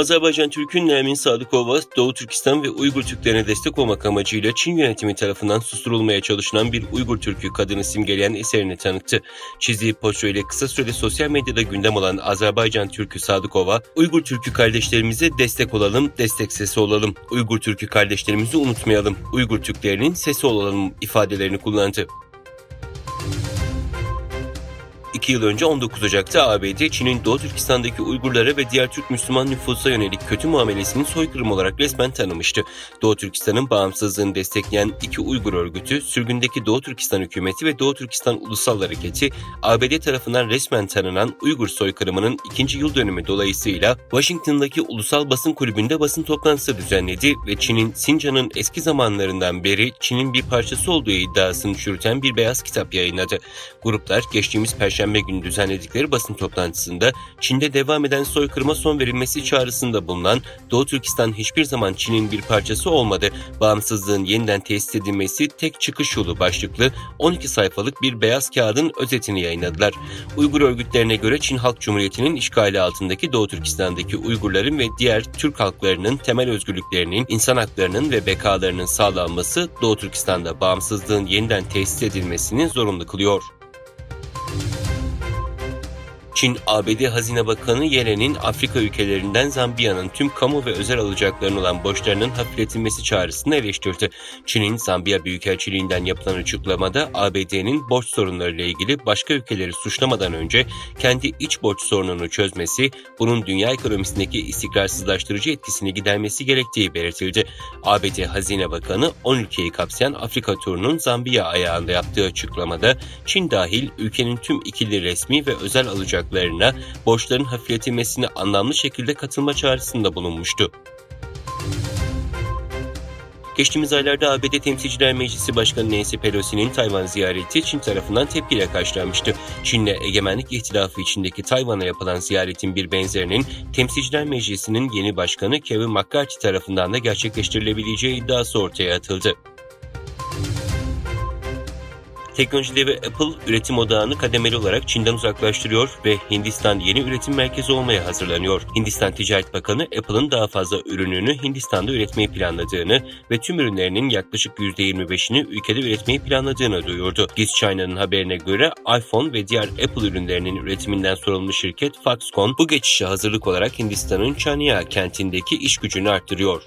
Azerbaycan Türk'ün Nermin Sadıkova, Doğu Türkistan ve Uygur Türklerine destek olmak amacıyla Çin yönetimi tarafından susturulmaya çalışılan bir Uygur Türk'ü kadını simgeleyen eserini tanıttı. Çizdiği portreyle kısa sürede sosyal medyada gündem olan Azerbaycan Türk'ü Sadıkova, Uygur Türk'ü kardeşlerimize destek olalım, destek sesi olalım. Uygur Türk'ü kardeşlerimizi unutmayalım. Uygur Türklerinin sesi olalım ifadelerini kullandı. İki yıl önce 19 Ocak'ta ABD, Çin'in Doğu Türkistan'daki Uygurlara ve diğer Türk Müslüman nüfusa yönelik kötü muamelesini soykırım olarak resmen tanımıştı. Doğu Türkistan'ın bağımsızlığını destekleyen iki Uygur örgütü, sürgündeki Doğu Türkistan hükümeti ve Doğu Türkistan Ulusal Hareketi, ABD tarafından resmen tanınan Uygur soykırımının ikinci yıl dönümü dolayısıyla Washington'daki Ulusal Basın Kulübü'nde basın toplantısı düzenledi ve Çin'in Sincan'ın eski zamanlarından beri Çin'in bir parçası olduğu iddiasını çürüten bir beyaz kitap yayınladı. Gruplar geçtiğimiz Perşembe günü düzenledikleri basın toplantısında Çin'de devam eden soykırıma son verilmesi çağrısında bulunan Doğu Türkistan hiçbir zaman Çin'in bir parçası olmadı, bağımsızlığın yeniden tesis edilmesi tek çıkış yolu başlıklı 12 sayfalık bir beyaz kağıdın özetini yayınladılar. Uygur örgütlerine göre Çin Halk Cumhuriyeti'nin işgali altındaki Doğu Türkistan'daki Uygurların ve diğer Türk halklarının temel özgürlüklerinin, insan haklarının ve bekalarının sağlanması Doğu Türkistan'da bağımsızlığın yeniden tesis edilmesini zorunlu kılıyor. Çin, ABD Hazine Bakanı Yelen'in Afrika ülkelerinden Zambiya'nın tüm kamu ve özel alacaklarının olan borçlarının hafifletilmesi çağrısını eleştirdi. Çin'in Zambiya Büyükelçiliğinden yapılan açıklamada ABD'nin borç sorunlarıyla ilgili başka ülkeleri suçlamadan önce kendi iç borç sorununu çözmesi, bunun dünya ekonomisindeki istikrarsızlaştırıcı etkisini gidermesi gerektiği belirtildi. ABD Hazine Bakanı 10 ülkeyi kapsayan Afrika turunun Zambiya ayağında yaptığı açıklamada Çin dahil ülkenin tüm ikili resmi ve özel alacaklarına borçların hafifletilmesine anlamlı şekilde katılma çağrısında bulunmuştu. Geçtiğimiz aylarda ABD Temsilciler Meclisi Başkanı Nancy Pelosi'nin Tayvan ziyareti Çin tarafından tepkiyle karşılanmıştı. Çin'le egemenlik ihtilafı içindeki Tayvan'a yapılan ziyaretin bir benzerinin Temsilciler Meclisi'nin yeni başkanı Kevin McCarthy tarafından da gerçekleştirilebileceği iddiası ortaya atıldı. Teknoloji devi Apple üretim odağını kademeli olarak Çin'den uzaklaştırıyor ve Hindistan yeni üretim merkezi olmaya hazırlanıyor. Hindistan Ticaret Bakanı Apple'ın daha fazla ürününü Hindistan'da üretmeyi planladığını ve tüm ürünlerinin yaklaşık %25'ini ülkede üretmeyi planladığını duyurdu. Giz China'nın haberine göre iPhone ve diğer Apple ürünlerinin üretiminden sorumlu şirket Foxconn bu geçişe hazırlık olarak Hindistan'ın Chania kentindeki iş gücünü arttırıyor.